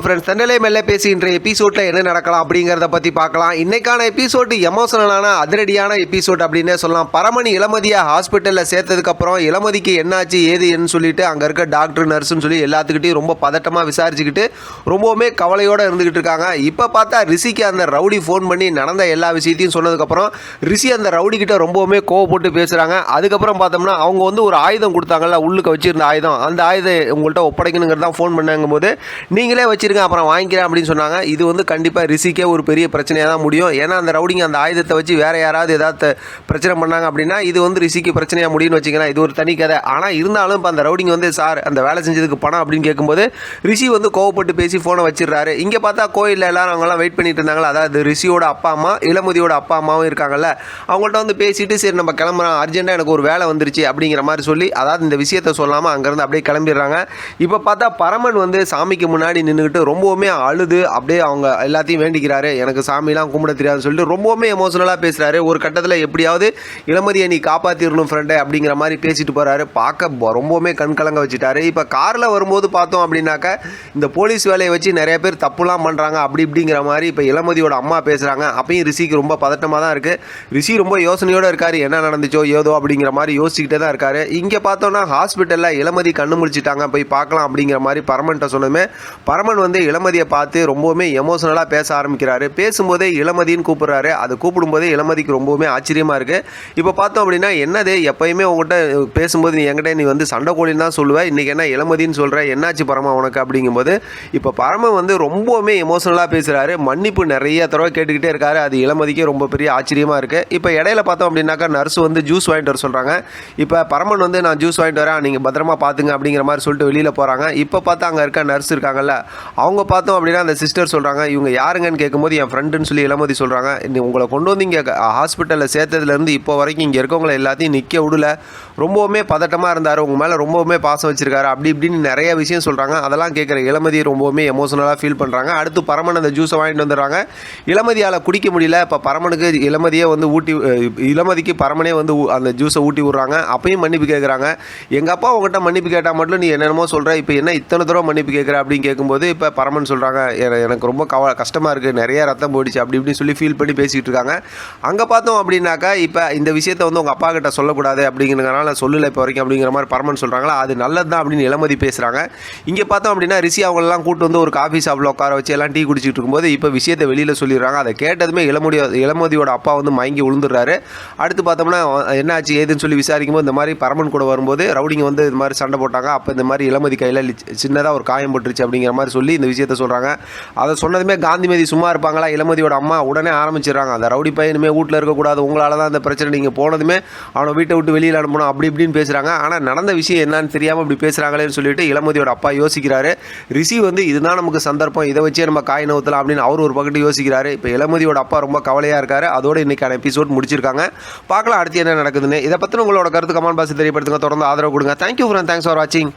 Friends Thandalai மெல்ல பேசி இன்றைய எபிசோடில் என்ன நடக்கலாம் அப்படிங்கிறத பற்றி பார்க்கலாம். இன்னைக்கான எபிசோடு எமோஷனலான அதிரடியான எபிசோட் அப்படின்னே சொல்லலாம். பரமணி இளமதியை ஹாஸ்பிட்டலில் சேர்த்ததுக்கப்புறம் இளமதிக்கு என்னாச்சு ஏது ஏன்னு சொல்லிட்டு அங்கே இருக்க டாக்டர் நர்ஸுன்னு சொல்லி எல்லாத்துக்கிட்டையும் ரொம்ப பதட்டமாக விசாரிச்சுக்கிட்டு ரொம்பவுமே கவலையோடு இருந்துக்கிட்டு இருக்காங்க. இப்போ பார்த்தா ரிஷிக்கு அந்த ரவுடி ஃபோன் பண்ணி நடந்த எல்லா விஷயத்தையும் சொன்னதுக்கப்புறம் ரிஷி அந்த ரவுடி கிட்ட ரொம்பவுமே கோவப்பட்டு பேசுகிறாங்க அதுக்கப்புறம் பார்த்தோம்னா அவங்க வந்து ஒரு ஆயுதம் கொடுத்தாங்கல்ல உள்ளுக்கு வச்சிருந்த ஆயுதம். அந்த ஆயுதம் உங்கள்கிட்ட ஒப்படைக்கணுங்கிறது தான் ஃபோன் பண்ணாங்கும் போது நீங்களே வச்சிருங்க அப்புறம் வாங்கிக்கிறேன் அப்படின்னு சொன்னாங்க. இது வந்து கண்டிப்பாக ரிஷிக்கே ஒரு பெரிய பிரச்சனையாக தான் முடியும். ஏன்னா அந்த ரவுடிங்க அந்த ஆயுதத்தை வச்சு வேறு யாராவது ஏதாவது பிரச்சனை பண்ணாங்க அப்படின்னா இது வந்து ரிஷிக்கு பிரச்சனையாக முடியும்னு வச்சுக்கலாம் இது ஒரு தனி கதை. ஆனால் இருந்தாலும் இப்போ அந்த ரவுடிங்க வந்து சார் அந்த வேலை செஞ்சதுக்கு பணம் அப்படின்னு கேட்கும்போது ரிஷி வந்து கோவப்பட்டு பேசி ஃபோனை வச்சிடுறாரு. இங்கே பார்த்தா கோயிலில் எல்லாரும் அவங்களாம் வெயிட் பண்ணிட்டு இருந்தாங்களா? அதாவது ரிஷியோட அப்பா அம்மா இளமதியோட அப்பா அம்மாவும் இருக்காங்கல்ல. அவங்கள்ட்ட வந்து பேசிட்டு சரி நம்ம கிளம்புறோம். அர்ஜென்ட்டாக எனக்கு ஒரு வேலை வந்துருச்சு அப்படிங்கிற மாதிரி சொல்லி அதாவது இந்த விஷயத்த சொல்லாமல் அங்கேருந்து அப்படியே கிளம்பிடுறாங்க. இப்போ பார்த்தா பரமன் வந்து சாமிக்கு முன்னாடி நின்றுக்கிட்டு ரொம்பவுமே அழுது அப்படியே அவங்க எல்லாத்தையும் வேண்டிக்கிறாரு. எனக்கு சாமிலாம் கும்பிட தெரியாதுன்னு சொல்லிட்டு ரொம்பவுமே எமோஷனலாக பேசுகிறாரு ஒரு கட்டத்தில் எப்படியாவது இளமதியை நீ காப்பாற்றிடணும் ஃப்ரெண்டே அப்படிங்கிற மாதிரி பேசிட்டு போகிறாரு பார்க்க ரொம்பவுமே கண் கலங்க வச்சுட்டாரு. இப்போ காரில் வரும்போது பார்த்தோம் அப்படின்னாக்க இந்த போலீஸ் வேலையை வச்சு நிறைய பேர் தப்புலாம் பண்ணுறாங்க அப்படி இப்படிங்கிற மாதிரி இப்போ இளமதியோட அம்மா பேசுகிறாங்க அப்பயும் ரிஷிக்கு ரொம்ப பதட்டமாக தான் இருக்குது ரிஷி ரொம்ப யோசனையோடு இருக்கார். என்ன நடந்துச்சோ ஏதோ அப்படிங்கிற மாதிரி யோசிச்சுக்கிட்டே தான் இருக்காரு. இங்கே பார்த்தோன்னா ஹாஸ்பிட்டலில் இளமதி கண்ணு முழிச்சிட்டாங்க. போய் பார்க்கலாம் அப்படிங்கிற மாதிரி பரமன்ட்ட சொன்னதுமே பரமன் வந்து இளமதியை பார்த்து ரொம்பவுமே எமோஷனலாக பேச ஆரம்பிக்கிறாரு. பேசும்போதே இளமதின்னு கூப்பிட்றாரு. அதை கூப்பிடும்போதே இளமதிக்கு ரொம்பவுமே ஆச்சரியமாக இருக்குது இப்போ பார்த்தோம் அப்படின்னா என்னது? எப்போயுமே உங்ககிட்ட பேசும்போது நீ என்கிட்ட நீ வந்து சண்டை கோழின்னு தான் சொல்லுவேன் இன்றைக்கி என்ன இளமதின்னு சொல்கிற என்னாச்சு பரமா உனக்கு அப்படிங்கும்போது இப்போ பரமன் வந்து ரொம்பவுமே எமோஷனலாக பேசுகிறாரு மன்னிப்பு நிறைய தடவை கேட்டுக்கிட்டே இருக்காரு. அது இளமதிக்கே ரொம்ப பெரிய ஆச்சரியமாக இருக்குது இப்போ இடையில பார்த்தோம் அப்படின்னாக்கா நர்ஸ் வந்து ஜூஸ் வாங்கிட்டு வர சொல்கிறாங்க இப்போ பரமன் வந்து நான் ஜூஸ் வாங்கிட்டு வரேன். நீங்கள் பத்திரமா பார்த்துங்க அப்படிங்கிற மாதிரி சொல்லிட்டு வெளியில் போகிறாங்க இப்போ பார்த்தா அங்கே இருக்க நர்ஸ் இருக்காங்கல்ல அவங்க பார்த்தோம் அப்படின்னா அந்த சிஸ்டர் சொல்கிறாங்க இவங்க யாருங்கன்னு கேட்கும்போது என் ஃப்ரெண்டுன்னு சொல்லி இளமதி சொல்கிறாங்க உங்களை கொண்டு வந்து இங்கே ஹாஸ்பிட்டலில் சேர்த்ததுலேருந்து இப்போ வரைக்கும் இங்கே இருக்கவங்களை எல்லாத்தையும் நிற்க விடல. ரொம்பவுமே பதட்டமாக இருந்தார். உங்கள் மேலே ரொம்பவுமே பாசம் வச்சிருக்காரு. அப்படி இப்படின்னு நிறைய விஷயம் சொல்கிறாங்க அதெல்லாம் கேட்குற இளமதி ரொம்பவுமே எமோஷனலாக ஃபீல் பண்ணுறாங்க அடுத்து பரமன் அந்த ஜூஸை வாங்கிட்டு வந்துடுறாங்க. இளமதியால் குடிக்க முடியல. இப்போ பரமனுக்கு இளமதியே வந்து ஊட்டி இளமதிக்கு பரமனே வந்து அந்த ஜூஸை ஊட்டி விட்றாங்க. அப்பயும் மன்னிப்பு கேட்குறாங்க எங்கள் அப்பா உங்ககிட்ட மன்னிப்பு கேட்டால் மட்டும் நீ என்னென்னமோ சொல்கிற இப்போ என்ன இத்தனை தூரம் மன்னிப்பு கேட்குற அப்படின்னு கேட்கும்போது இப்போ பரமன் சொல்கிறாங்க எனக்கு ரொம்ப கவ கஷ்டமாக இருக்குது நிறைய ரத்தம் போயிடுச்சு அப்படி இப்படின்னு சொல்லி ஃபீல் பண்ணி பேசிக்கிட்டு இருக்காங்க. அங்கே பார்த்தோம் அப்படின்னாக்கா இப்போ இந்த விஷயத்தை வந்து உங்கள் அப்பா கிட்ட சொல்லக்கூடாது அப்படிங்கிறதுனால சொல்லலை இப்போ வரைக்கும் அப்படிங்கிற மாதிரி பரமன் சொல்கிறாங்களா அது நல்லது தான் அப்படின்னு இளமதி பேசுகிறாங்க இங்கே பார்த்தோம் அப்படின்னா ரிஷி அவங்களெல்லாம் கூட்டு வந்து ஒரு காஃபி ஷாப்பில் உட்கார வச்சு எல்லாம் டீ குடிச்சிட்டு இருக்கும்போது இப்போ விஷயத்தை வெளியில் சொல்லிடுறாங்க. அதை கேட்டதுமே இளமதி இளமதியோட அப்பா வந்து மயங்கி விழுந்துடுறாரு அடுத்து பார்த்தோம்னா என்னாச்சு ஏதுன்னு சொல்லி விசாரிக்கும் போது இந்த மாதிரி பரமன் கூட வரும்போது ரவுடிங்க வந்து இது மாதிரி சண்டை போட்டாங்க. அப்போ இந்த மாதிரி இளமதி கையில் சின்னதாக ஒரு காயம் போட்டுருச்சு அப்படிங்கிற மாதிரி சொல்லி இந்த விஷயத்த சொல்கிறாங்க அதை சொன்னதுமே காந்திமதி சும்மா இருப்பாங்களா? இளமதியோட அம்மா உடனே ஆரம்பிச்சிடுறாங்க. அந்த ரவுடி பையனுமே வீட்டில் இருக்கக்கூடாது. உங்களால் தான் அந்த பிரச்சனை நீங்கள் போனதுமே அவனை வீட்டை விட்டு வெளியில் அனுப்பணும். அப்படி இப்படின்னு பேசுகிறாங்க ஆனால் நடந்த விஷயம் என்னன்னு தெரியாமல் இப்படி பேசுகிறாங்களேன்னு சொல்லிட்டு இளமதியோட அப்பா யோசிக்கிறாரு. ரிஷி வந்து இதுதான் நமக்கு சந்தர்ப்பம். இதை வச்சே நம்ம காய் நவுத்தலாம் அப்படின்னு அவர் ஒரு பக்கத்து யோசிக்கிறாரு. இப்போ இளமதியோட அப்பா ரொம்ப கவலையாக இருக்காரு. அதோட இன்றைக்கான எபிசோட் முடிச்சிருக்காங்க. பார்க்கலாம் அடுத்து என்ன நடக்குதுன்னு. இதை பற்றின உங்களோட கருத்து கமெண்ட் பாக்ஸ் தெரியப்படுத்துங்க. தொடர்ந்து ஆதரவு கொடுங்க. தேங்க்யூ ஃப்ரெண்ட் தேங்க்ஸ் ஃபார் வாட்சிங்